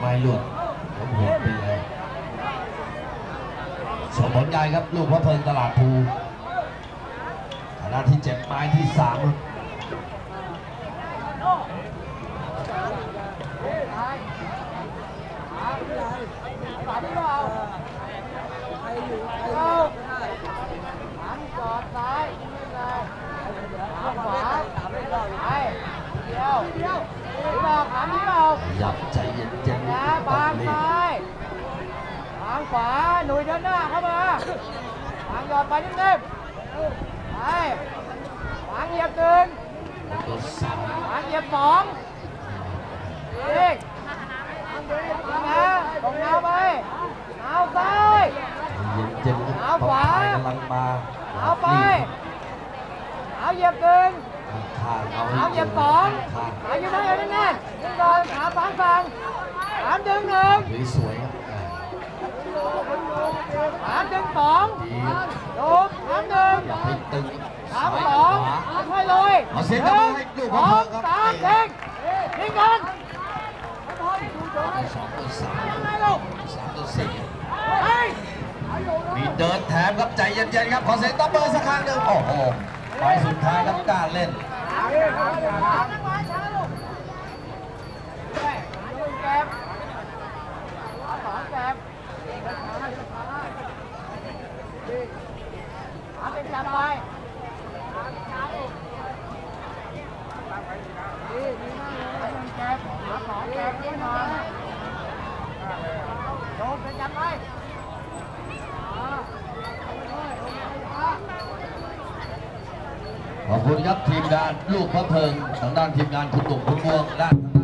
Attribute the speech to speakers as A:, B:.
A: ไม้ลวดผมหัวไปเลยสมผลงานครับลูกพระเพลิงตลาดภูฐานะที่เจ็บไม้ที่สามครับ
B: จอดซ้ายนี่เลยขาขวาไปเดียวเดียวนี่บอกถามนี่บอก
A: ขยับใจเย็นๆ
B: นะ
A: ต้
B: บา
A: อง
B: ง
A: รีบ
B: ซ้ายบาง ขวาหนุ่ยเดินหน้าเข้ามาบางหยอดไปนิ่มๆไปบางเหยียบหนึ่ง
A: แล้วก็สาม
B: บางเหยียบสองอีกนะตรงเท้าไปเอาซ้าย
A: เย็นๆครับ
B: เอาขวา
A: กำลังมา
B: เอาไปเอาเหยียบหนึ่ง
A: ข้างเอาให้
B: เอาเหยียบสอง
A: ข้าง
B: ขาอยู่ได้เลยแน่นๆนี่ก่อนขาฝังฝั่งสามดึงหนึ่ง
A: สวยๆครับ
B: เลย
A: เอาเสียง
B: ห
A: ตะโก
B: นึ่
A: น
B: ง
A: ให้ลูก
B: ส
A: พ
B: อ
A: ร้
B: ง
A: อมๆครับ
B: สามเด้งนิ่งกัน
A: สองต่อสาม
B: ยังไงลูก
A: สามต่อสี่
B: เฮ้ย
A: มีเดินแถมครับใจเย็นๆครับ ขอเสียงตบมือสักครั้งหนึ่งโอ้โหไปสุดท้ายครับกล้าเล่น
B: แก็บสองแก็บหาเป็นจับไปดีดีมากเลยหนึ่งแก็บหาสองแก็บ ข
A: อบคุณครับทีมงานลูกพระเพิงทางด้านทีมงานคุณตุ่มคุณม่วงด้านทางด้าน